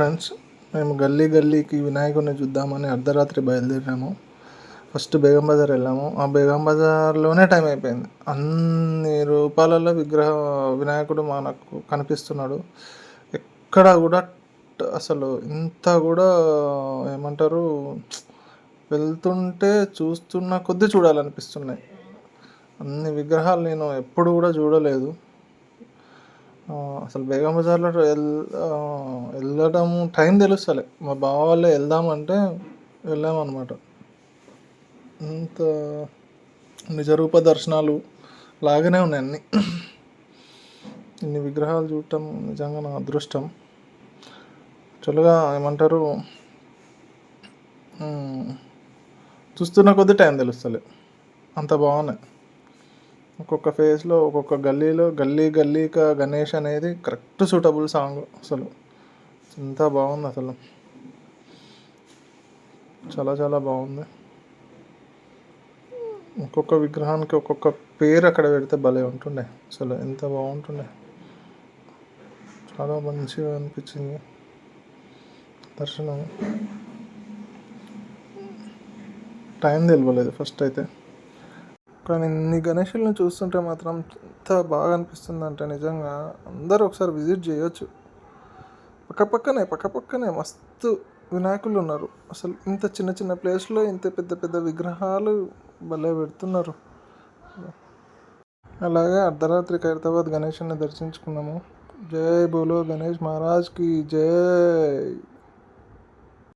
Friends మేము గల్లీ గల్లీకి వినాయకుడిని చూద్దామని అర్ధరాత్రి బయలుదేరాము. ఫస్ట్ బేగం బజార్ వెళ్ళాము. ఆ బేగం బజార్లోనే టైం అయిపోయింది. అన్ని రూపాలలో విగ్రహ వినాయకుడు మనకు కనిపిస్తున్నాడు. ఎక్కడ కూడా అసలు ఇంత కూడా ఏమంటారు వెళ్తుంటే చూస్తున్న కొద్దీ చూడాలనిపిస్తున్నాయి. అన్ని విగ్రహాలు నేను ఎప్పుడు కూడా చూడలేదు. అసలు బేగం బజార్లో వెళ్ళడం టైం తెలుస్తలే. మా బావ వాళ్ళే వెళ్దామంటే వెళ్ళామన్నమాట. ఇంత నిజరూప దర్శనాలు లాగానే ఉన్నాయి అన్నీ. ఇన్ని విగ్రహాలు చూడటం నిజంగా నా అదృష్టం. యాక్చువల్గా ఏమంటారు చూస్తున్న కొద్ది టైం తెలుస్తలే. అంత బాగున్నాయి. ఒక్కొక్క ఫేజ్లో ఒక్కొక్క గల్లీలో గల్లీ గల్లీక గణేష్ అనేది కరెక్ట్ సూటబుల్ సాంగ్ అసలు. ఎంత బాగుంది అసలు. చాలా చాలా బాగుంది. ఒక్కొక్క విగ్రహానికి ఒక్కొక్క పేరు అక్కడ పెడితే భలే ఉంటుండే. అసలు ఎంత బాగుంటుండే. చాలా మంచిగా అనిపించింది. దర్శనం. టైం తెలియలేదు ఫస్ట్ అయితే. కానీ ఇన్ని గణేషులను చూస్తుంటే మాత్రం ఎంత బాగా అనిపిస్తుంది అంటే నిజంగా అందరూ ఒకసారి విజిట్ చేయొచ్చు. పక్కపక్కనే పక్కపక్కనే మస్తు వినాయకులు ఉన్నారు. అసలు ఇంత చిన్న చిన్న ప్లేస్లో ఇంత పెద్ద పెద్ద విగ్రహాలు భలే పెడుతున్నారు. అలాగే అర్ధరాత్రి ఖైరతాబాద్ గణేషుని దర్శించుకున్నాము. జై బోలో గణేష్ మహారాజ్కి జై!